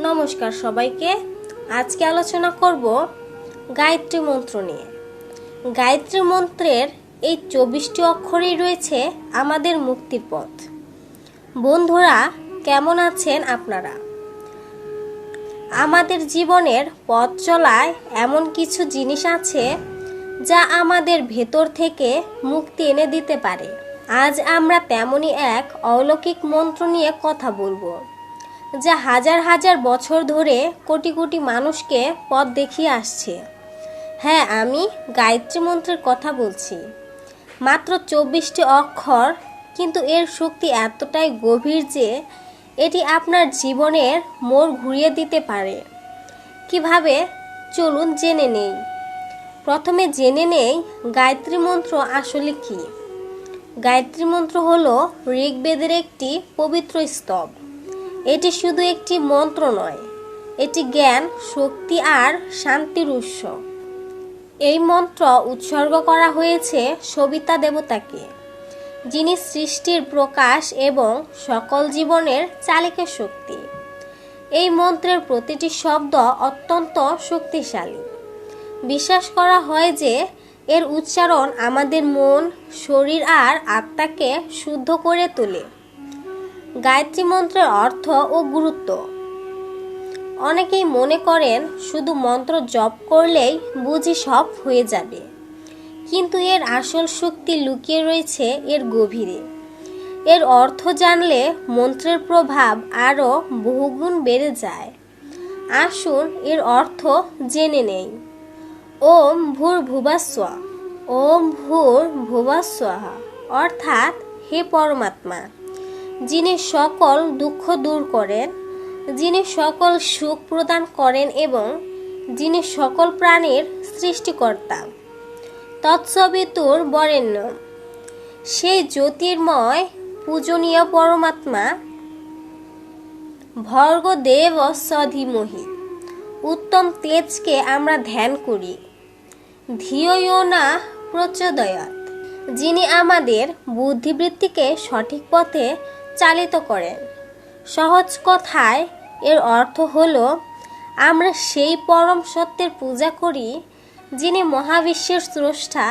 নমস্কার সবাইকে। আজকে আলোচনা করব গায়ত্রী মন্ত্র নিয়ে। গায়ত্রী মন্ত্রের এই চব্বিশটি অক্ষরেই রয়েছে আমাদের মুক্তির পথ। বন্ধুরা, কেমন আছেন আপনারা? আমাদের জীবনের পথ চলায় এমন কিছু জিনিস আছে যা আমাদের ভেতর থেকে মুক্তি এনে দিতে পারে। আজ আমরা তেমনই এক অলৌকিক মন্ত্র নিয়ে কথা বলব। যা হাজার হাজার বছর ধরে কোটি কোটি মানুষকে পথ দেখিয়ে আসছে। হ্যাঁ আমি গায়ত্রী মন্ত্রের কথা বলছি। মাত্র চব্বিশটি অক্ষর, কিন্তু এর শক্তি এতটাই গভীর যে এটি আপনার জীবনের মোড় ঘুরিয়ে দিতে পারে। কীভাবে? চলুন জেনে নেই। প্রথমে জেনে নেই গায়ত্রী মন্ত্র আসলে কি। গায়ত্রী মন্ত্র হলো ঋগ্বেদের একটি পবিত্র স্তব। এটি শুধু একটি মন্ত্র নয়, এটি জ্ঞান, শক্তি আর শান্তির উৎস। এই মন্ত্র উৎসর্গ করা হয়েছে সবিতা দেবতাকে, যিনি সৃষ্টির প্রকাশ এবং সকল জীবনের চালিকা শক্তি। এই মন্ত্রের প্রতিটি শব্দ অত্যন্ত শক্তিশালী। বিশ্বাস করা হয় যে এর উচ্চারণ আমাদের মন, শরীর আর আত্মাকে শুদ্ধ করে তোলে। গায়ত্রী মন্ত্রের অর্থ ও গুরুত্ব। অনেকেই মনে করেন শুধু মন্ত্র জপ করলেই বুঝি সব হয়ে যাবে। কিন্তু এর আসল শক্তি লুকিয়ে রয়েছে এর গভীরে। এর অর্থ জানলে মন্ত্রের প্রভাব আরও বহুগুণ বেড়ে যায়। আসুন এর অর্থ জেনে নেই। ওম ভূর ভুবাস্ব, ওম ভূর ভুবাস্ব, অর্থাৎ হে পরমাত্মা। যিনি সকল দুঃখ দূর করেন, যিনি সকল সুখ প্রদান করেন এবং যিনি সকল প্রাণীর সৃষ্টিকর্তা। তৎসবিতুর বরেণ্য। সেই জ্যোতির্ময়, পূজনীয় পরমাত্মা ভর্গদেব সধিমহি উত্তম তেজকে আমরা ধ্যান করি। ধিয় না প্রচোদয়াত। যিনি আমাদের বুদ্ধিবৃত্তিকে সঠিক পথে চালিত করেন সহজ কথায় এর অর্থ হল, আমরা সেই পরম সত্যের পূজা করি, যিনি মহাবিশ্বের স্রষ্টা,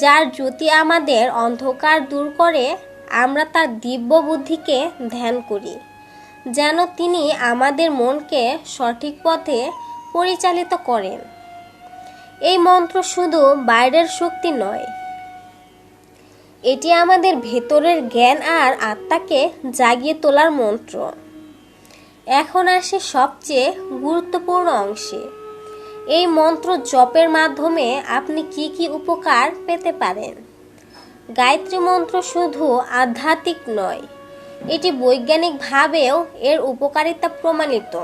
যার জ্যোতি আমাদের অন্ধকার দূর করে, আমরা তার দিব্য বুদ্ধিকে ধ্যান করি, যেন তিনি আমাদের মনকে সঠিক পথে পরিচালিত করেন। এই মন্ত্র শুধু বাইরের শক্তি নয় এটি আমাদের ভেতরের জ্ঞান আর আত্মাকে জাগিয়ে তোলার মন্ত্র। এখন আসে সবচেয়ে গুরুত্বপূর্ণ অংশে। এই মন্ত্র জপের মাধ্যমে আপনি কি কি উপকার পেতে পারেন? গায়ত্রী মন্ত্র শুধু আধ্যাত্মিক নয়, এটি বৈজ্ঞানিকভাবেও এর উপকারিতা প্রমাণিত।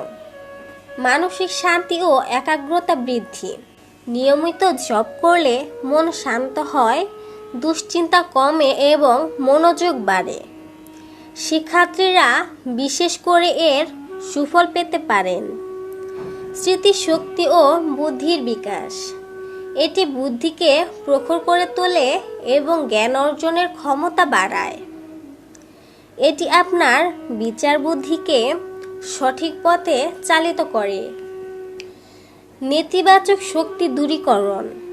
মানসিক শান্তি ও একাগ্রতা বৃদ্ধি। নিয়মিত জপ করলে মন শান্ত হয় দুশ্চিন্তা কমে এবং মনোযোগ বাড়ে। শিক্ষার্থীরা বিশেষ করে এর সুফল পেতে পারেন। স্মৃতিশক্তি ও বুদ্ধির বিকাশ। এটি বুদ্ধিকে প্রখর করে তোলে এবং জ্ঞান অর্জনের ক্ষমতা বাড়ায়। এটি আপনার বিচার বুদ্ধিকে সঠিক পথে চালিত করে। নেতিবাচক শক্তি দূরীকরণ।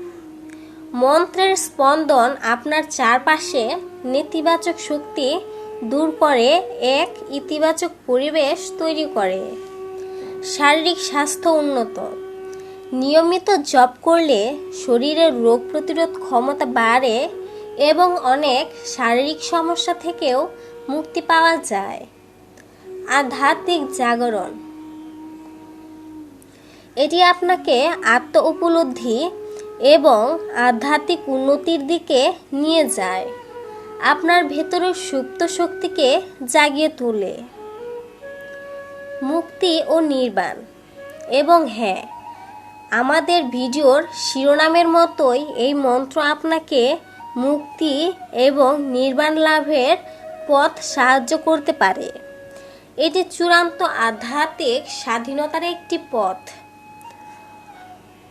মন্ত্রের স্পন্দন আপনার চারপাশে নেতিবাচক শক্তি দূর করে, এক ইতিবাচক পরিবেশ তৈরি করে। শারীরিক স্বাস্থ্য উন্নত। নিয়মিত জপ করলে শরীরের রোগ প্রতিরোধ ক্ষমতা বাড়ে এবং অনেক শারীরিক সমস্যা থেকেও মুক্তি পাওয়া যায়। আধ্যাত্মিক জাগরণ। এটি আপনাকে আত্ম উপলব্ধি এবং আধ্যাত্মিক উন্নতির দিকে নিয়ে যায়। আপনার ভেতরের সুপ্ত শক্তিকে জাগিয়ে তোলে। মুক্তি ও নির্বাণ। এবং হ্যাঁ আমাদের ভিডিওর শিরোনামের মতোই এই মন্ত্র আপনাকে মুক্তি এবং নির্বাণ লাভের পথ সাহায্য করতে পারে। এটি চূড়ান্ত আধ্যাত্মিক স্বাধীনতার একটি পথ।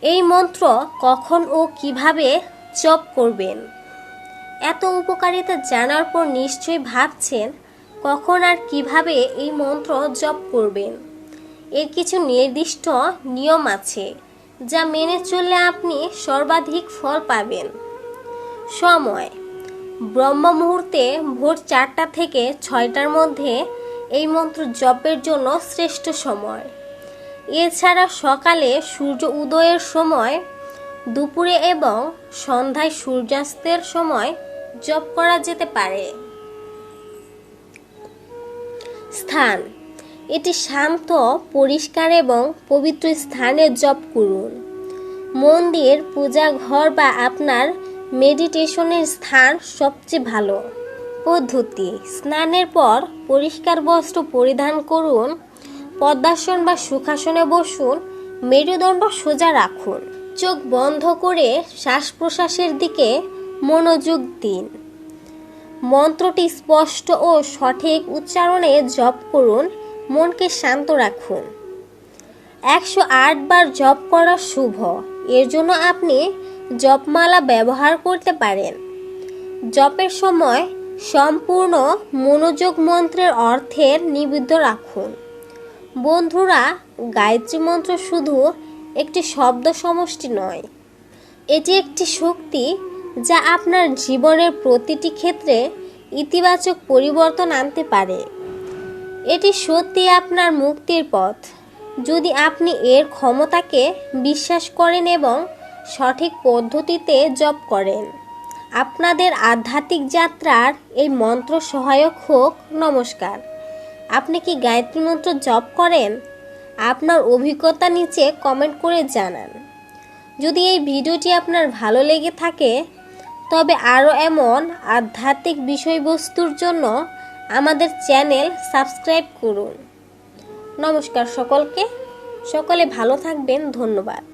এই মন্ত্র কখন ও কীভাবে জপ করবেন? এত উপকারিতা জানার পর নিশ্চয়ই ভাবছেন, কখন আর কীভাবে এই মন্ত্র জপ করবেন? এর কিছু নির্দিষ্ট নিয়ম আছে, যা মেনে চললে আপনি সর্বাধিক ফল পাবেন। সময়। ব্রহ্ম মুহূর্তে ভোর চারটা থেকে ছয়টার মধ্যে এই মন্ত্র জপের জন্য শ্রেষ্ঠ সময়। এছাড়া সকালে সূর্য উদয়ের সময়, দুপুরে এবং সন্ধ্যায় সূর্যাস্তের সময় জপ করা যেতে পারে। স্থান, এটি শান্ত, পরিষ্কার এবং পবিত্র স্থানে জপ করুন। মন্দির পূজা ঘর বা আপনার মেডিটেশনের স্থান সবচেয়ে ভালো। পদ্ধতি, স্নানের পর পরিষ্কার বস্ত্র পরিধান করুন পদ্মাসন বা সুখাসনে বসুন, মেরুদণ্ড সোজা রাখুন। চোখ বন্ধ করে শ্বাস প্রশ্বাসের দিকে মনোযোগ দিন। মন্ত্রটি স্পষ্ট ও সঠিক উচ্চারণে জপ করুন, মনকে শান্ত রাখুন। একশো আট বার জপ করা শুভ। এর জন্য আপনি জপমালা ব্যবহার করতে পারেন। জপের সময় সম্পূর্ণ মনোযোগ মন্ত্রের অর্থের নিবিদ্ধ রাখুন। বন্ধুরা, গায়ত্রী মন্ত্র শুধু একটি শব্দ সমষ্টি নয়। এটি একটি শক্তি যা আপনার জীবনের প্রতিটি ক্ষেত্রে ইতিবাচক পরিবর্তন আনতে পারে। এটি সত্যি আপনার মুক্তির পথ। যদি আপনি এর ক্ষমতাকে বিশ্বাস করেন এবং সঠিক পদ্ধতিতে জপ করেন, আপনাদের আধ্যাত্মিক যাত্রার এই মন্ত্র সহায়ক হোক। নমস্কার। আপনি কি গায়ত্রী মন্ত্র জপ করেন? আপনার অভিজ্ঞতা নিচে কমেন্ট করে জানান। যদি এই ভিডিওটি আপনার ভালো লেগে থাকে, তবে আরও এমন আধ্যাত্মিক বিষয়বস্তুর জন্য আমাদের চ্যানেল সাবস্ক্রাইব করুন। নমস্কার সকলকে। সকলে ভালো থাকবেন। ধন্যবাদ।